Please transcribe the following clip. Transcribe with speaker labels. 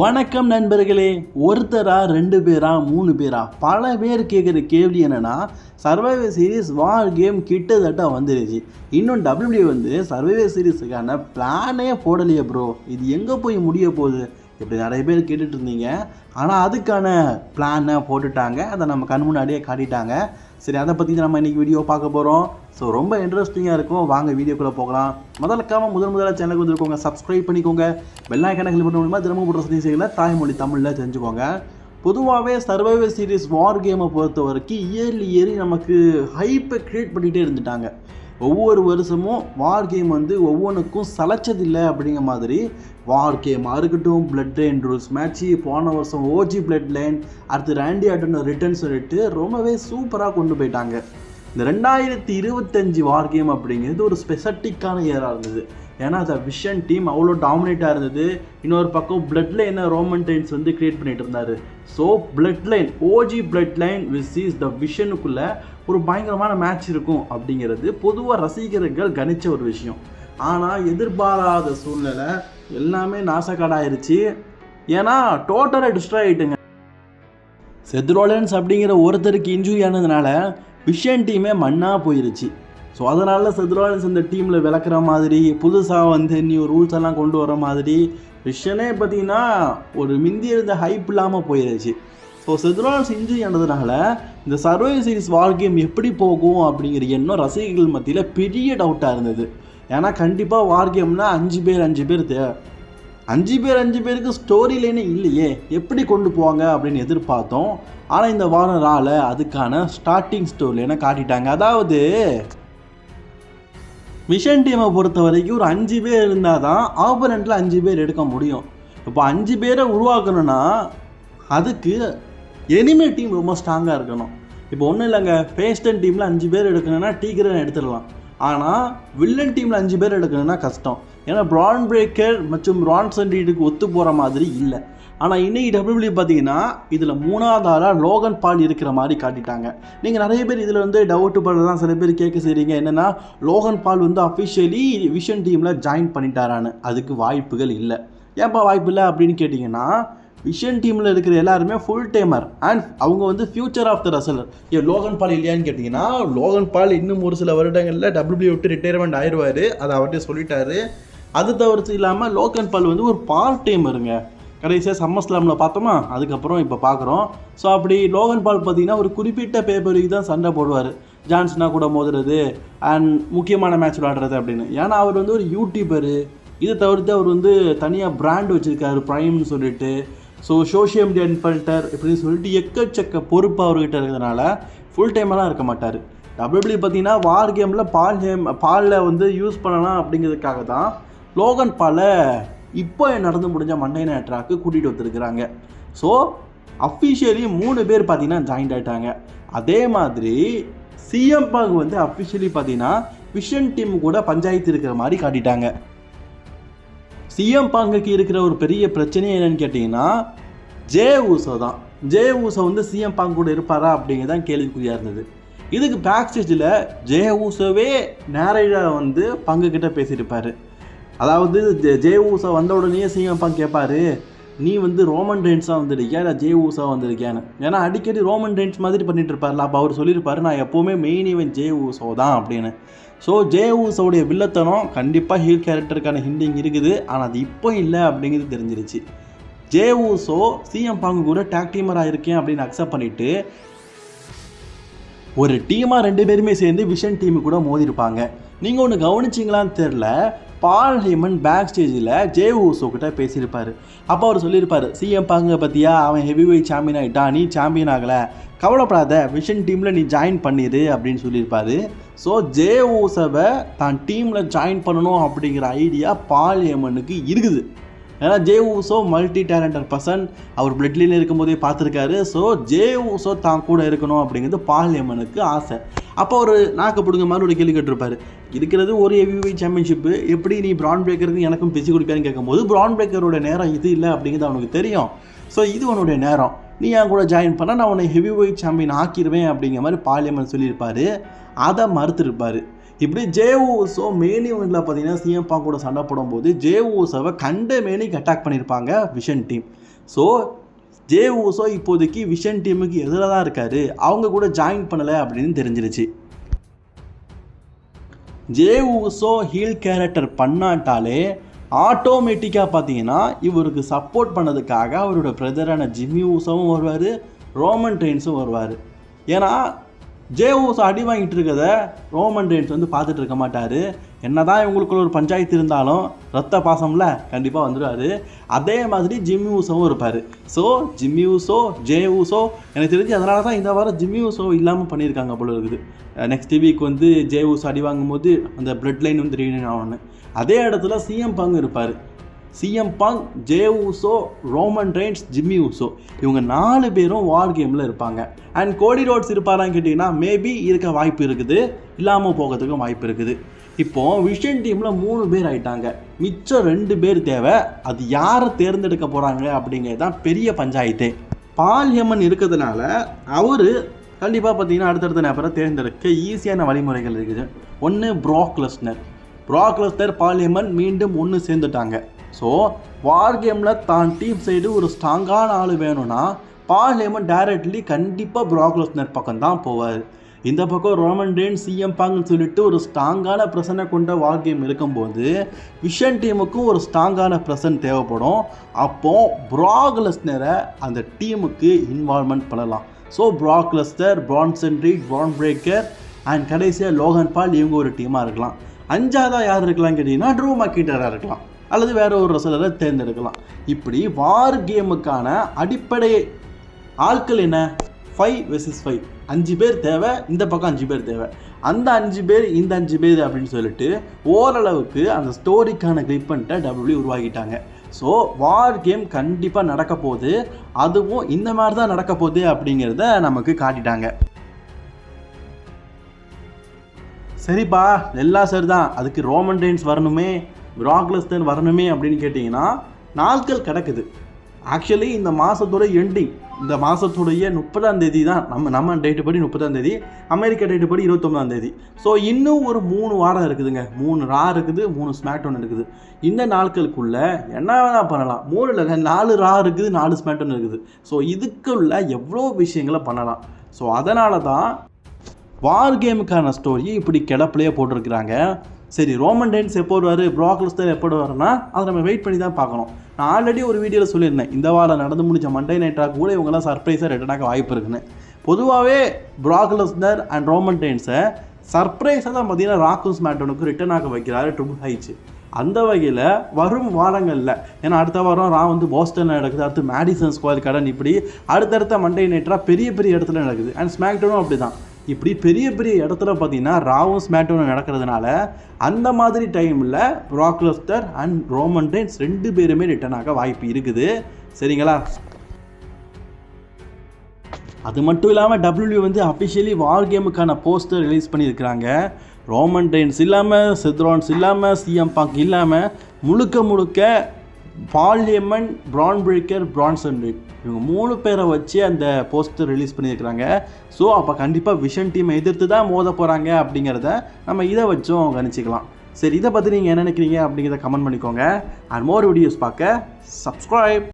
Speaker 1: வணக்கம் நண்பர்களே ஒருத்தரா ரெண்டு பேரா மூணு பேரா? பல பேர் கேட்குற கேள்வி என்னென்னா சர்வைவர் சீரிஸ் வார் கேம் கிட்டத்தட்ட வந்துருச்சு. இன்னும் டபிள்யூ வந்து சர்வைவர் சீரிஸுக்கான பிளானே போடலையே ப்ரோ இது எங்கே போய் முடிய போகுது? இப்படி நிறைய பேர் கேட்டுட்டு இருந்தீங்க ஆனால் அதுக்கான பிளானை போட்டுட்டாங்க. அதை நம்ம கண் முன்னாடியே காட்டிட்டாங்க. சரி அதை பற்றி நம்ம இன்றைக்கி வீடியோ பார்க்க போகிறோம் ஸோ ரொம்ப இன்ட்ரெஸ்டிங்காக இருக்கும். வாங்க வீடியோக்குள்ளே போகலாம். முதலுக்காக முதல் முதல்ல சேனலுக்கு வந்துருக்கோங்க சப்ஸ்கிரைப் பண்ணிக்கோங்க. வெள்ளாய்க்கான கிளிக் பண்ண மூலியமாக தினமும் போடுற செய்திகளை தாய்மொழி தமிழில் தெரிஞ்சுக்கோங்க. பொதுவாகவே சர்வைவர் சீரிஸ் வார் கேமை பொறுத்த வரைக்கும் இயர்லி இயர்லி நமக்கு ஹைப்பை க்ரியேட் பண்ணிகிட்டே இருந்துட்டாங்க. ஒவ்வொரு வருஷமும் வார் கேம் வந்து ஒவ்வொன்றுக்கும் சளைச்சதில்லை அப்படிங்கிற மாதிரி வார் கேமாக இருக்கட்டும் பிளட் லைன் ரூல்ஸ் மேட்ச்சு போன வருஷம் ஓஜி பிளட் லைன் அடுத்து ரேண்டி ஆட்டன் ரிட்டர்ன் சொல்லிட்டு ரொம்பவே சூப்பராக கொண்டு போயிட்டாங்க. இந்த ரெண்டாயிரத்தி இருபத்தஞ்சி வார் கேம் அப்படிங்கிறது ஒரு ஸ்பெசட்டிக்கான இயராக இருந்தது. ஏன்னா அந்த விஷன் டீம் அவ்வளோ டாமினேட்டாக இருந்தது. இன்னொரு பக்கம் பிளட் லைனை ரோமன் டைன்ஸ் வந்து கிரியேட் பண்ணிட்டு இருந்தார். So bloodline OG bloodline versus the விஷனுக்குள்ளே ஒரு பயங்கரமான மேட்ச் இருக்கும் அப்படிங்கிறது பொதுவாக ரசிகர்கள் கணிச்ச ஒரு விஷயம். ஆனால் எதிர்பாராத சூழ்நிலை எல்லாமே நாசக்காடாயிருச்சு. ஏன்னா டோட்டலாக டிஸ்ட்ராய் ஆகிட்டுங்க செத்ரோலன்ஸ் அப்படிங்கிற ஒருத்தருக்கு இன்ஜுரி ஆனதுனால விஷன் டீமே மண்ணாக போயிருச்சு. ஸோ அதனால் செத்ரோலன்ஸ் இந்த டீமில் விளக்குற மாதிரி புதுசாக வந்து நீ ரூல்ஸ் எல்லாம் கொண்டு வர மாதிரி விஷயனே பார்த்தீங்கன்னா ஒரு மிந்தி இருந்த ஹைப் இல்லாமல் போயிருச்சு. ஸோ செத்ரோலன்ஸ் இன்ஜுரி ஆனதுனால இந்த சர்வை சீரிஸ் வால் கேம் எப்படி போகும் அப்படிங்கிற எண்ணம் ரசிகர்கள் மத்தியில் பெரிய டவுட்டாக இருந்தது. ஏன்னா கண்டிப்பாக வார் கேம்னா அஞ்சு பேர் அஞ்சு பேர் தேவை அஞ்சு பேர் அஞ்சு பேருக்கு ஸ்டோரி லைனே இல்லையே. எப்படி கொண்டு போவாங்க அப்படின்னு எதிர்பார்த்தோம். ஆனால் இந்த வாரம் ரால அதுக்கான ஸ்டார்டிங் ஸ்டோரி லைனை காட்டிட்டாங்க. அதாவது மிஷன் டீமை பொறுத்த வரைக்கும் ஒரு அஞ்சு பேர் இருந்தால் தான் ஆப்பரண்ட்டில் அஞ்சு பேர் எடுக்க முடியும். இப்போ அஞ்சு பேரை உருவாக்கணும்னா அதுக்கு எனிமே டீம் ரொம்ப ஸ்ட்ராங்காக இருக்கணும். இப்போ ஒன்றும் இல்லைங்க பேஸ்டன் டீமில் அஞ்சு பேர் எடுக்கணும்னா டீக்கரன் எடுத்துடலாம். ஆனால் வில்லன் டீமில் அஞ்சு பேர் எடுக்கணும்னா கஷ்டம். ஏன்னா ப்ரான் பிரேக்கர் மற்றும் ரான்சன் ரீடுக்கு ஒத்து போகிற மாதிரி இல்லை. ஆனால் இன்னைக்கு டபிள்யூபிள்யூ பார்த்தீங்கன்னா இதில் மூணாவது ஆளாக லோகன் பால் இருக்கிற மாதிரி காட்டிட்டாங்க. நீங்கள் நிறைய பேர் இதில் வந்து டவுட் தான் சில பேர் கேட்க செய்கிறீங்க என்னென்னா லோகன் பால் வந்து அஃபிஷியலி விஷன் டீமில் ஜாயின் பண்ணிட்டாரான்னு. அதுக்கு வாய்ப்புகள் இல்லை. ஏன்ப்பா வாய்ப்பு இல்லை அப்படின்னு கேட்டிங்கன்னா விஷன் டீமில் இருக்கிற எல்லாருமே ஃபுல் டைமர் அண்ட் அவங்க வந்து ஃபியூச்சர் ஆஃப் த ரசலர் ஏன் லோகன் பால் இல்லையான்னு கேட்டிங்கன்னா லோகன் பால் இன்னும் ஒரு சில வருடங்களில் டபிள்யூ விட்டு ரிட்டையர்மெண்ட் ஆயிடுவார் அதை அவர்கிட்ட சொல்லிட்டாரு. அது தவிர்த்து இல்லாமல் லோகன் பால் வந்து ஒரு பார்ட் டைமருங்க கடைசியாக சம்மஸ்லாமில் பார்த்தோமா? அதுக்கப்புறம் இப்போ பார்க்குறோம். ஸோ அப்படி லோகன் பால் பார்த்தீங்கன்னா ஒரு குறிப்பிட்ட பேப்பருக்கு தான் சண்டை போடுவார். ஜான்சனா கூட மோதுறது அண்ட் முக்கியமான மேட்ச் விளாடுறது அப்படின்னு. ஏன்னா அவர் வந்து ஒரு யூடியூபரு இதை தவிர்த்து அவர் வந்து தனியாக பிராண்ட் வச்சுருக்காரு ப்ரைம்னு சொல்லிட்டு. ஸோ சோஷியல் மீடியா இன்ஃபல்டர் இப்படின்னு சொல்லிட்டு எக்கச்சக்க பொறுப்பு அவர்கிட்ட இருக்கிறதுனால ஃபுல் டைமெல்லாம் இருக்க மாட்டார். டபிள்யூபிள்யூ பார்த்தீங்கன்னா வார் கேமில் பால் கேம் பாலில் வந்து யூஸ் பண்ணலாம் அப்படிங்கிறதுக்காக தான் லோகன் பாலை இப்போ நடந்து முடிஞ்ச மண்டை நேட்ராக்கு கூட்டிகிட்டு வந்துருக்குறாங்க. ஸோ அஃபிஷியலி மூணு பேர் பார்த்தீங்கன்னா ஜாயின்ட் ஆகிட்டாங்க அதே மாதிரி சிஎம் பாக் வந்து அஃபிஷியலி பார்த்தீங்கன்னா விஷன் டீம் கூட பஞ்சாயத்து இருக்கிற மாதிரி காட்டிட்டாங்க. சிஎம் பாங்குக்கு இருக்கிற ஒரு பெரிய பிரச்சனை என்னன்னு கேட்டிங்கன்னா ஜே ஊசோ தான். ஜே ஊசோ வந்து சிஎம் பாங்க் கூட இருப்பாரா அப்படிங்கிறது தான் கேள்விக்குறியாக இருந்தது. இதுக்கு பேக் ஸ்டேஜில் ஜே ஊசோவே நேரடியாக வந்து பங்கு கிட்டே பேசியிருப்பார் அதாவது ஜே- ஜே ஊசா வந்த உடனே சிஎம் பாங்க் கேட்பாரு நீ வந்து ரோமன் ரெயின்ஸாக வந்திருக்கியா? இல்லை ஜே ஊசா வந்திருக்கியான்னு? ஏன்னா அடிக்கடி ரோமன் ரெயின்ஸ் மாதிரி பண்ணிட்டு இருப்பார்ல அப்போ அவர் சொல்லியிருப்பாரு நான் எப்போவுமே மெயின் இவன் ஜே ஊசோ தான் அப்படின்னு. ஸோ ஜே ஊசோடைய வில்லத்தனம் கண்டிப்பாக ஹீல் கேரக்டருக்கான ஹிண்டிங் இருக்குது. ஆனால் அது இப்போ இல்லை அப்படிங்கிறது தெரிஞ்சிருச்சு. ஜே ஊசோ சிஎம் பாங்கு கூட டேக் டீமராக இருக்கேன் அப்படின்னு அக்செப்ட் பண்ணிட்டு ஒரு டீமாக ரெண்டு பேருமே சேர்ந்து விஷன் டீமு கூட மோதிருப்பாங்க நீங்கள் ஒன்று கவனிச்சிங்களான்னு தெரில பால் ஹேமன் பேக் ஸ்டேஜில் ஜே ஊசோ கிட்ட பேசியிருப்பார். அப்போ அவர் சொல்லியிருப்பார் சிஎம் பாங்க பற்றியா அவன் ஹெவி வெயிட் சாம்பியன் ஆகிட்டான் நீ சாம்பியன் ஆகலை. கவலைப்படாத. விஷன் டீமில் நீ ஜாயின் பண்ணிடு அப்படின்னு சொல்லியிருப்பார். ஸோ ஜே ஊசவை தான் டீமில் ஜாயின் பண்ணணும் அப்படிங்கிற ஐடியா பால் ஹேமனுக்கு இருக்குது. ஏன்னா Jey Uso multi talented person அவர் பிளட்லின்னு இருக்கும்போதே பார்த்துருக்காரு. ஸோ ஜே ஊசோ தான் கூட இருக்கணும் அப்படிங்கிறது பால்யமனுக்கு ஆசை. அப்போ ஒரு நாக்கு பிடுங்க மாதிரி ஒரு கேள்வி கேட்டிருப்பாரு. இருக்கிறது ஒரு ஹெவி சாம்பியன்ஷிப்பு எப்படி நீ பிரான் பிரேக்கருக்கு எனக்கும் பிச்சு கொடுப்பேன்னு கேட்கும்போது பிரான் பிரேக்கரோட நேரம் இது இல்லை அப்படிங்கிறது அவனுக்கு தெரியும். ஸோ இது உன்னுடைய நேரம். நீ என் கூட ஜாயின் பண்ணால்? நான் உன்னை ஹெவி வெயிட் சாம்பியன் ஆக்கிடுவேன் அப்படிங்கிற மாதிரி பார்லிமெண்ட் சொல்லியிருப்பார். அதை மறுத்துருப்பார். இப்படி ஜே ஊசோ மெயின் பார்த்தீங்கன்னா சிஎம்பா கூட சண்டை போடும்போது ஜே ஊசோவை கண்ட மேனிக்கு அட்டாக் பண்ணியிருப்பாங்க Vision team so Jey Uso இப்போதைக்கு விஷன் டீமுக்கு எதிராக தான் இருக்காரு. அவங்க கூட ஜாயின் பண்ணலை அப்படின்னு தெரிஞ்சிருச்சு. ஜே ஊசோ ஹீல் கேரக்டர் பண்ணாட்டாலே ஆட்டோமேட்டிக்காக பார்த்தீங்கன்னா இவருக்கு சப்போர்ட் பண்ணதுக்காக அவரோட பிரதரான ஜிம்மி ஊசோவும் வருவார் ரோமன் ட்ரெயின்ஸும் வருவார். ஏன்னா ஜே அடி வாங்கிட்டு இருக்கத ரோமன் ரெயின்ஸ் வந்து பார்த்துட்டு இருக்க மாட்டார். என்னதான் இவங்களுக்குள்ள ஒரு பஞ்சாயத்து இருந்தாலும் ரத்த பாசம்ல கண்டிப்பாக வந்துடுவார் அதே மாதிரி ஜிம்மி ஊசோவும் இருப்பார். So Jimmy Uso Jey Uso எனக்கு தெரிஞ்சு அதனால தான் இந்த வாரம் ஜிம்மி ஊசோ இல்லாமல் பண்ணியிருக்காங்க போல இருக்குது. நெக்ஸ்ட் வீக் வந்து ஜே ஊசோ அடி வாங்கும்போது அந்த பிளட் லைன் வந்து ரீயூனியன் ஆகணும் அதே இடத்துல சிஎம் பங்கு இருப்பார். CM Punk Jey Uso Roman Reigns Jimmy Uso. இவங்க நாலு பேரும் வார் கேமில் இருப்பாங்க. அண்ட் கோடி ரோட்ஸ் இருப்பாரான்னு கேட்டிங்கன்னா மேபி இருக்க வாய்ப்பு இருக்குது. இல்லாமல் போகிறதுக்கும் வாய்ப்பு இருக்குது. இப்போது விஷன் டீமில் மூணு பேர் ஆயிட்டாங்க. மிச்சம் ரெண்டு பேர் தேவை. அது யாரை தேர்ந்தெடுக்க போகிறாங்க அப்படிங்கிறது தான் பெரிய பஞ்சாயத்தே. பால்யமன் இருக்கிறதுனால அவர் கண்டிப்பாக பார்த்தீங்கன்னா அடுத்தடுத்த நபரை தேர்ந்தெடுக்க ஈஸியான வழிமுறைகள் இருக்குது. ஒன்று ப்ராக்லஸ்னர் ப்ராக்லஸ்னர் பால் லெஸ்னர் மீண்டும் ஒன்று சேர்ந்துட்டாங்க. ஸோ வார் கேமில் தான் டீம் சைடு ஒரு ஸ்ட்ராங்கான ஆள் வேணும்னா பால் ஹேமன் டைரக்ட்லி கண்டிப்பாக ப்ராக்லஸ்னர் பக்கம் தான் போவார். இந்த பக்கம் ரோமன் ரேன் சிஎம் பாங்னு சொல்லிட்டு ஒரு ஸ்ட்ராங்கான பிரசனை கொண்ட வார் கேம் இருக்கும்போது விஷன் டீமுக்கும் ஒரு ஸ்ட்ராங்கான பிரசன் தேவைப்படும். அப்போது ப்ராக்லஸ்னரை அந்த டீமுக்கு இன்வால்மெண்ட் பண்ணலாம். So ப்ராக்லஸ்டர் Bronson Reed Bron Breakker and கடைசியாக லோகன் பால் இவங்க ஒரு டீமாக இருக்கலாம். அஞ்சாவதாக யார் இருக்கலாம் கேட்டிங்கன்னா ட்ரூ மக்கீட்டராக இருக்கலாம். அல்லது வேறு ஒரு ரசலரை தேர்ந்தெடுக்கலாம். இப்படி வார் கேமுக்கான அடிப்படை ஆட்கள் என்ன? ஃபைவ் வெர்சஸ் ஃபைவ் அஞ்சு பேர் தேவை இந்த பக்கம் அஞ்சு பேர் தேவை. அந்த அஞ்சு பேர் இந்த அஞ்சு பேர் அப்படின்னு சொல்லிட்டு ஓரளவுக்கு அந்த ஸ்டோரிக்கான கிளிப்பண்ட்டை டபிள்யூ உருவாக்கிட்டாங்க. ஸோ வார் கேம் கண்டிப்பாக நடக்க போகுது. அதுவும் இந்த மாதிரி தான் நடக்க போகுது அப்படிங்கிறத நமக்கு காட்டிட்டாங்க. சரிப்பா எல்லாம் சரி தான் அதுக்கு ரோமன் ரெயின்ஸ் வரணுமே. பிராக்லஸ்டன் வரணுமே அப்படின்னு கேட்டிங்கன்னா நாட்கள் கிடக்குது. ஆக்சுவலி இந்த மாதத்தோட எண்டிங் இந்த மாதத்துடைய முப்பதாம் தேதி தான் நம்ம நம்ம டேட்டு படி முப்பதாம் தேதி அமெரிக்கா டேட்டு படி இருபத்தொம்பதாம் தேதி. ஸோ இன்னும் ஒரு மூணு வாரம் இருக்குதுங்க. மூணு ரா இருக்குது மூணு ஸ்மாக்டவுன் இருக்குது. இந்த நாட்களுக்குள்ளே என்ன வேணால் பண்ணலாம். மூணு இல்லைங்க நாலு ரா இருக்குது நாலு ஸ்மாக்டவுன் இருக்குது. ஸோ இதுக்குள்ள எவ்வளோ விஷயங்களை பண்ணலாம். ஸோ அதனால தான் வார் கேமுக்கான ஸ்டோரி இப்படி கிடப்பிலேயே போட்டிருக்கிறாங்க. சரி ரோமன் டைன்ஸ் எப்போ வருவார் ப்ராக்லஸ்டர் எப்போ வருவாருன்னா அதை நம்ம வெயிட் பண்ணி தான் பார்க்கணும். நான் ஆல்ரெடி ஒரு வீடியோவில் சொல்லியிருந்தேன் இந்த வாரம் நடந்து முடிஞ்ச மண்டே நைட்டாக கூட இவங்கெல்லாம் சர்ப்ரைஸாக ரிட்டர்னாக வாய்ப்பு இருக்குன்னு. பொதுவாகவே ப்ராக்லஸ்னர் அண்ட் ரோமன் டைன்ஸை சர்ப்ரைஸாக தான் பார்த்தீங்கன்னா ராக்கும் மேட்டனுக்கு ரிட்டர்ன் ஆக வைக்கிறாரு ட்ரிபிள் ஹைச்சு அந்த வகையில் வரும் வாரங்களில் ஏன்னா அடுத்த வாரம் ரா வந்து போஸ்டனில் நடக்குது அடுத்து மேடிசன் ஸ்கொயர் கடன் இப்படி அடுத்தடுத்த மண்டே நைட்டாக பெரிய பெரிய இடத்துல நடக்குது. அண்ட் ஸ்மாக்டனும் அப்படி தான் இப்படி பெரிய பெரிய இடத்துல பார்த்தீங்கன்னா ராவும் ஸ்மேட்டோனும் நடக்கிறதுனால அந்த மாதிரி டைமில் ப்ராக்லஸ்டர் அண்ட் ரோமன் டைன்ஸ் ரெண்டு பேருமே ரிட்டர்ன் ஆக வாய்ப்பு இருக்குது. சரிங்களா? அது மட்டும் இல்லாமல் டபிள்யூ வந்து அஃபிஷியலி வார் கேமுக்கான போஸ்டர் ரிலீஸ் பண்ணியிருக்கிறாங்க. ரோமன் டைன்ஸ் இல்லாமல் சித்ரான்ஸ் இல்லாமல் சிஎம் பாங்க் இல்லாமல் முழுக்க முழுக்க பால்யமன் பிரான் பிரேக்கர் பிரான்சன் இவங்க மூணு பேரை வச்சு அந்த போஸ்டர் ரிலீஸ் பண்ணியிருக்கிறாங்க. ஸோ அப்போ கண்டிப்பாக விஷன் டீமை எதிர்த்து தான் மோத போகிறாங்க அப்படிங்கிறத நம்ம இதை வச்சும் கணிச்சிக்கலாம். சரி இதை பற்றி நீங்கள் என்ன நினைக்கிறீங்க அப்படிங்கிறத கமெண்ட் பண்ணிக்கோங்க. அண்ட் மோர் வீடியோஸ் பார்க்க சப்ஸ்கிரைப்